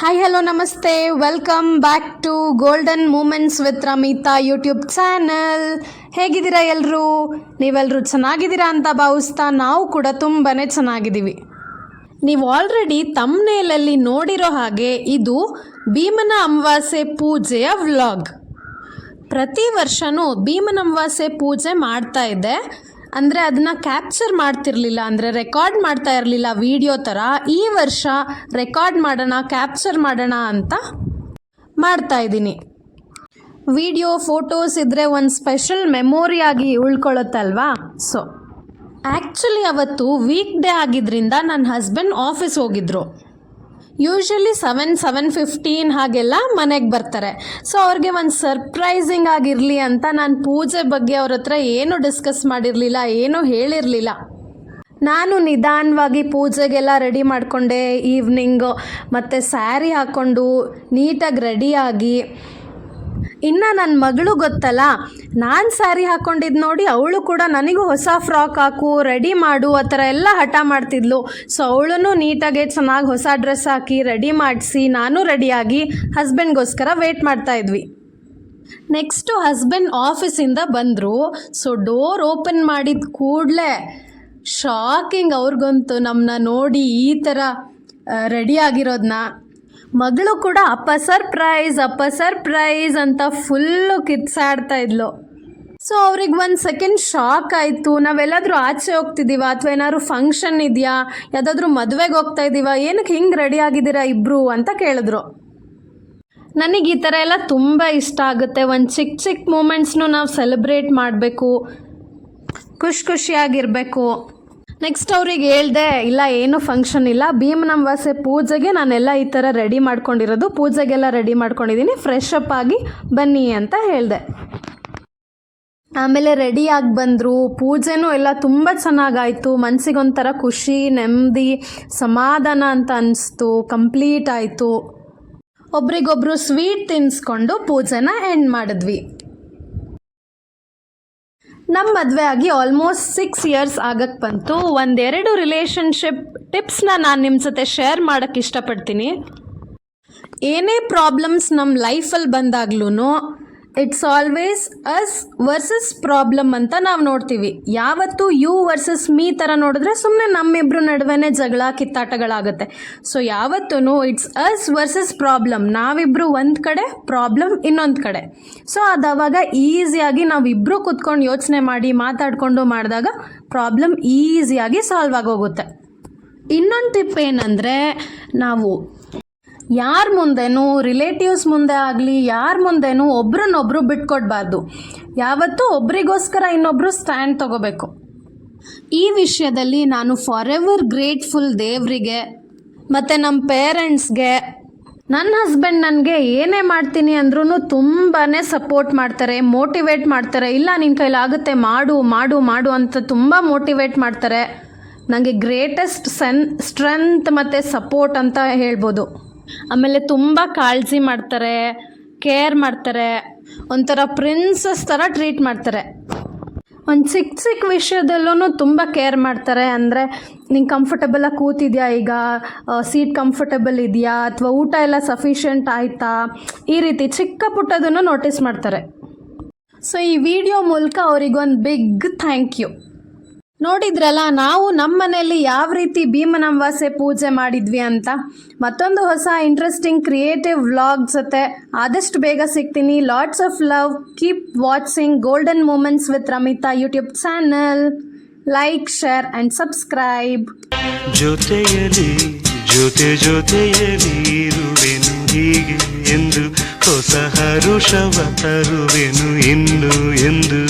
Hi hello ನಮಸ್ತೆ welcome back to golden moments with Ramita YouTube channel ಹೇಗಿದ್ದೀರಾ ಎಲ್ಲರೂ ನೀವೆಲ್ಲರೂ ಚೆನ್ನಾಗಿದ್ದೀರಾ ಅಂತ ಭಾವಿಸ್ತಾ ನಾವು ಕೂಡ ತುಂಬಾ ಚೆನ್ನಾಗಿದ್ದೀವಿ. ನೀವು ಆಲ್ರೆಡಿ ತಮ್ಮನೇಲಲ್ಲಿ ನೋಡಿರೋ ಹಾಗೆ ಇದು ಭೀಮನ ಅಮಾವಾಸ್ಯೆ ಪೂಜೆಯ ವ್ಲಾಗ್ ಪ್ರತಿ ವರ್ಷವೂ ಭೀಮನ ಅಮಾವಾಸ್ಯೆ ಪೂಜೆ ಮಾಡ್ತಾ ಇದ್ದೆ ಅಂದರೆ ಅದನ್ನ ಕ್ಯಾಪ್ಚರ್ ಮಾಡ್ತಿರ್ಲಿಲ್ಲ, ಅಂದರೆ ರೆಕಾರ್ಡ್ ಮಾಡ್ತಾ ಇರಲಿಲ್ಲ ವಿಡಿಯೋ ಥರ ಈ ವರ್ಷ ರೆಕಾರ್ಡ್ ಮಾಡೋಣ ಕ್ಯಾಪ್ಚರ್ ಮಾಡೋಣ ಅಂತ ಮಾಡ್ತಾ ಇದ್ದೀನಿ. ವಿಡಿಯೋ ಫೋಟೋಸ್ ಇದ್ದರೆ ಒಂದು ಸ್ಪೆಷಲ್ ಮೆಮೊರಿಯಾಗಿ ಉಳ್ಕೊಳ್ಳುತ್ತಲ್ವಾ ಸೊ ಆ್ಯಕ್ಚುಲಿ ಅವತ್ತು ವೀಕ್ ಡೇ ಆಗಿದ್ದರಿಂದ ನನ್ನ ಹಸ್ಬೆಂಡ್ ಆಫೀಸ್ ಹೋಗಿದ್ರು. ಯೂಶ್ವಲಿ ಸೆವೆನ್ ಸೆವೆನ್ ಫಿಫ್ಟೀನ್ ಹಾಗೆಲ್ಲ ಮನೆಗೆ ಬರ್ತಾರೆ. ಸೊ ಅವ್ರಿಗೆ ಒಂದು ಸರ್ಪ್ರೈಸಿಂಗ್ ಆಗಿರಲಿ ಅಂತ ನಾನು ಪೂಜೆ ಬಗ್ಗೆ ಅವ್ರ ಹತ್ರ ಏನೂ ಡಿಸ್ಕಸ್ ಮಾಡಿರಲಿಲ್ಲ, ಏನೂ ಹೇಳಿರಲಿಲ್ಲ. ನಾನು ನಿಧಾನವಾಗಿ ಪೂಜೆಗೆಲ್ಲ ರೆಡಿ ಮಾಡಿಕೊಂಡೆ ಈವ್ನಿಂಗು ಮತ್ತು ಸ್ಯಾರಿ ಹಾಕ್ಕೊಂಡು ನೀಟಾಗಿ ರೆಡಿಯಾಗಿ ಇನ್ನು ನನ್ನ ಮಗಳು ಗೊತ್ತಲ್ಲ? ನಾನು ಸ್ಯಾರಿ ಹಾಕ್ಕೊಂಡಿದ್ದು ನೋಡಿ ಅವಳು ಕೂಡ ನನಗೂ ಹೊಸ ಫ್ರಾಕ್ ಹಾಕು, ರೆಡಿ ಮಾಡು, ಆ ಥರ ಎಲ್ಲ ಹಠ ಮಾಡ್ತಿದ್ಲು. ಸೊ ಅವಳನ್ನು ನೀಟಾಗಿ ಚೆನ್ನಾಗಿ ಹೊಸ ಡ್ರೆಸ್ ಹಾಕಿ, ರೆಡಿ ಮಾಡಿಸಿ, ನಾನು ರೆಡಿಯಾಗಿ ಹಸ್ಬೆಂಡ್ಗೋಸ್ಕರ ವೇಟ್ ಮಾಡ್ತಾ ಇದ್ವಿ. ನೆಕ್ಸ್ಟು ಹಸ್ಬೆಂಡ್ ಆಫೀಸಿಂದ ಬಂದರು. ಸೊ ಡೋರ್ ಓಪನ್ ಮಾಡಿದ ಕೂಡಲೇ ಶಾಕಿಂಗ್ ಅವ್ರಿಗಂತೂ ನಮ್ಮನ್ನ ನೋಡಿ ಈ ಥರ ರೆಡಿ ಆಗಿರೋದನ್ನ ಮಗಳು ಕೂಡ ಅಪ್ಪ ಸರ್ಪ್ರೈಸ್ ಅಪ್ಪ ಸರ್ಪ್ರೈಸ್ ಅಂತ ಫುಲ್ಲು ಕಿತ್ಸಾಡ್ತಾ ಇದ್ಲು. ಸೊ ಅವ್ರಿಗೆ ಒಂದು ಸೆಕೆಂಡ್ ಶಾಕ್ ಆಯಿತು. ನಾವೆಲ್ಲಾದರೂ ಆಚೆ ಹೋಗ್ತಿದ್ದೀವ ಅಥವಾ ಏನಾದ್ರು ಫಂಕ್ಷನ್ ಇದೆಯಾ? ಯಾವುದಾದ್ರೂ ಮದುವೆಗೆ ಹೋಗ್ತಾ ಇದ್ದೀವ? ಏನಕ್ಕೆ ಹಿಂಗೆ ರೆಡಿ ಆಗಿದ್ದೀರಾ ಇಬ್ಬರು ಅಂತ ಕೇಳಿದ್ರು. ನನಗೆ ಈ ಥರ ಎಲ್ಲ ತುಂಬ ಇಷ್ಟ ಆಗುತ್ತೆ. ಒಂದು ಚಿಕ್ಕ ಚಿಕ್ಕ ಮೂಮೆಂಟ್ಸ್ನು ನಾವು ಸೆಲೆಬ್ರೇಟ್ ಮಾಡಬೇಕು. ಖುಷಿ ಖುಷಿಯಾಗಿರಬೇಕು. ನೆಕ್ಸ್ಟ್ ಅವ್ರಿಗೆ ಹೇಳ್ದೆ, ಇಲ್ಲ, ಏನು ಫಂಕ್ಷನ್ ಇಲ್ಲ. ಭೀಮನ ವಾಸೆ ಪೂಜೆಗೆ ನಾನೆಲ್ಲ ಈ ಥರ ರೆಡಿ ಮಾಡ್ಕೊಂಡಿರೋದು. ಪೂಜೆಗೆಲ್ಲ ರೆಡಿ ಮಾಡ್ಕೊಂಡಿದ್ದೀನಿ ಫ್ರೆಶ್ ಅಪ್ ಆಗಿ ಬನ್ನಿ ಅಂತ ಹೇಳಿದೆ. ಆಮೇಲೆ ರೆಡಿಯಾಗಿ ಬಂದರು. ಪೂಜೆನೂ ಎಲ್ಲ ತುಂಬ ಚೆನ್ನಾಗಾಯಿತು. ಮನಸ್ಸಿಗೊಂಥರ ಖುಷಿ, ನೆಮ್ಮದಿ, ಸಮಾಧಾನ ಅಂತ ಅನಿಸ್ತು. ಕಂಪ್ಲೀಟ್ ಆಯಿತು. ಒಬ್ರಿಗೊಬ್ರು ಸ್ವೀಟ್ ತಿನ್ನಿಸ್ಕೊಂಡು ಪೂಜೆನ ಎಂಡ್ ಮಾಡಿದ್ವಿ. ನಮ್ಮ ಮದುವೆ ಆಗಿ ಆಲ್ಮೋಸ್ಟ್ ಸಿಕ್ಸ್ ಇಯರ್ಸ್ ಆಗಕ್ಕೆ ಬಂತು. ಒಂದೆರಡು ರಿಲೇಷನ್ಶಿಪ್ ಟಿಪ್ಸ್ನ ನಾನು ನಿಮ್ಮ ಜೊತೆ ಶೇರ್ ಮಾಡೋಕ್ಕೆ ಇಷ್ಟಪಡ್ತೀನಿ. ಏನೇ ಪ್ರಾಬ್ಲಮ್ಸ್ ನಮ್ಮ ಲೈಫಲ್ಲಿ ಬಂದಾಗ್ಲೂ it's always us versus problem ಅಂತ ನಾವು ನೋಡ್ತೀವಿ. ಯಾವತ್ತು ಯು ವರ್ಸಸ್ ಮೀ ಥರ ನೋಡಿದ್ರೆ ಸುಮ್ಮನೆ ನಮ್ಮಿಬ್ರು ನಡುವೆನೇ ಜಗಳ, ಕಿತ್ತಾಟಗಳಾಗುತ್ತೆ. ಸೊ ಯಾವತ್ತೂ ಇಟ್ಸ್ ಅಸ್ ವರ್ಸಸ್ ಪ್ರಾಬ್ಲಮ್ ನಾವಿಬ್ಬರು ಒಂದು ಕಡೆ ಪ್ರಾಬ್ಲಮ್ ಇನ್ನೊಂದು ಕಡೆ. ಸೊ ಅದಾವಾಗ ಈಸಿಯಾಗಿ ನಾವಿಬ್ಬರು ಕುತ್ಕೊಂಡು ಯೋಚನೆ ಮಾಡಿ, ಮಾತಾಡಿಕೊಂಡು ಮಾಡಿದಾಗ ಪ್ರಾಬ್ಲಮ್ ಈಸಿಯಾಗಿ ಸಾಲ್ವ್ ಆಗೋಗುತ್ತೆ. ಇನ್ನೊಂದು ಟಿಪ್ ಏನಂದರೆ, ನಾವು ಯಾರ ಮುಂದೆನೂ ರಿಲೇಟಿವ್ಸ್ ಮುಂದೆ ಆಗಲಿ, ಯಾರ ಮುಂದೆನೂ ಒಬ್ರನ್ನೊಬ್ರು ಬಿಟ್ಕೊಡ್ಬಾರ್ದು. ಯಾವತ್ತೂ ಒಬ್ರಿಗೋಸ್ಕರ ಇನ್ನೊಬ್ರು ಸ್ಟ್ಯಾಂಡ್ ತಗೋಬೇಕು. ಈ ವಿಷಯದಲ್ಲಿ ನಾನು ಫಾರ್ ಎವರ್ ಗ್ರೇಟ್ಫುಲ್ ದೇವರಿಗೆ ಮತ್ತು ನಮ್ಮ ಪೇರೆಂಟ್ಸ್ಗೆ ನನ್ನ ಹಸ್ಬೆಂಡ್ ನನಗೆ ಏನೇ ಮಾಡ್ತೀನಿ ಅಂದ್ರೂ ತುಂಬಾ ಸಪೋರ್ಟ್ ಮಾಡ್ತಾರೆ ಮೋಟಿವೇಟ್ ಮಾಡ್ತಾರೆ. ಇಲ್ಲ ನಿನ್ನ ಕೈಲಾಗುತ್ತೆ ಮಾಡು ಮಾಡು ಮಾಡು ಅಂತ ತುಂಬ ಮೋಟಿವೇಟ್ ಮಾಡ್ತಾರೆ. ನನಗೆ ಗ್ರೇಟೆಸ್ಟ್ ಸೆನ್ ಸ್ಟ್ರೆಂತ್ ಮತ್ತು ಸಪೋರ್ಟ್ ಅಂತ ಹೇಳ್ಬೋದು. ಆಮೇಲೆ ತುಂಬ ಕಾಳಜಿ ಮಾಡ್ತಾರೆ ಕೇರ್ ಮಾಡ್ತಾರೆ, ಒಂಥರ ಪ್ರಿನ್ಸಸ್ ಥರ ಟ್ರೀಟ್ ಮಾಡ್ತಾರೆ. ಒಂದು ಚಿಕ್ಕ ಚಿಕ್ಕ ವಿಷಯದಲ್ಲೂ ತುಂಬ ಕೇರ್ ಮಾಡ್ತಾರೆ, ಅಂದರೆ ನಿಂಗೆ ಕಂಫರ್ಟಬಲಾಗಿ ಕೂತಿದ್ಯಾ ಈಗ? ಸೀಟ್ ಕಂಫರ್ಟಬಲ್ ಇದೆಯಾ? ಅಥವಾ ಊಟ ಎಲ್ಲ ಸಫಿಷಿಯೆಂಟ್ ಆಯಿತಾ? ಈ ರೀತಿ ಚಿಕ್ಕ ಪುಟ್ಟದನ್ನು ನೋಟಿಸ್ ಮಾಡ್ತಾರೆ. ಸೊ ಈ ವಿಡಿಯೋ ಮೂಲಕ ಅವರಿಗೊಂದು ಬಿಗ್ ಥ್ಯಾಂಕ್ ಯು ನೋಡಿದ್ರಲ್ಲ, ನಾವು ನಮ್ಮ ಮನೆಯಲ್ಲಿ ಯಾವ ರೀತಿ ಭೀಮನ ಪೂಜೆ ಮಾಡಿದ್ವಿ ಅಂತ? ಮತ್ತೊಂದು ಹೊಸ ಇಂಟ್ರೆಸ್ಟಿಂಗ್ ಕ್ರಿಯೇಟಿವ್ ವ್ಲಾಗ್ ಜೊತೆ ಆದಷ್ಟು ಬೇಗ ಸಿಗ್ತೀನಿ. Lots of love keep watching golden moments with Ramita YouTube channel like share and subscribe ಜೊತೆಯಲ್ಲಿ ಜೊತೆ ಹೀಗೆ ಎಂದು. ಹೊಸ ಹರುಷವ ತರುವೆನು ಎಂದು.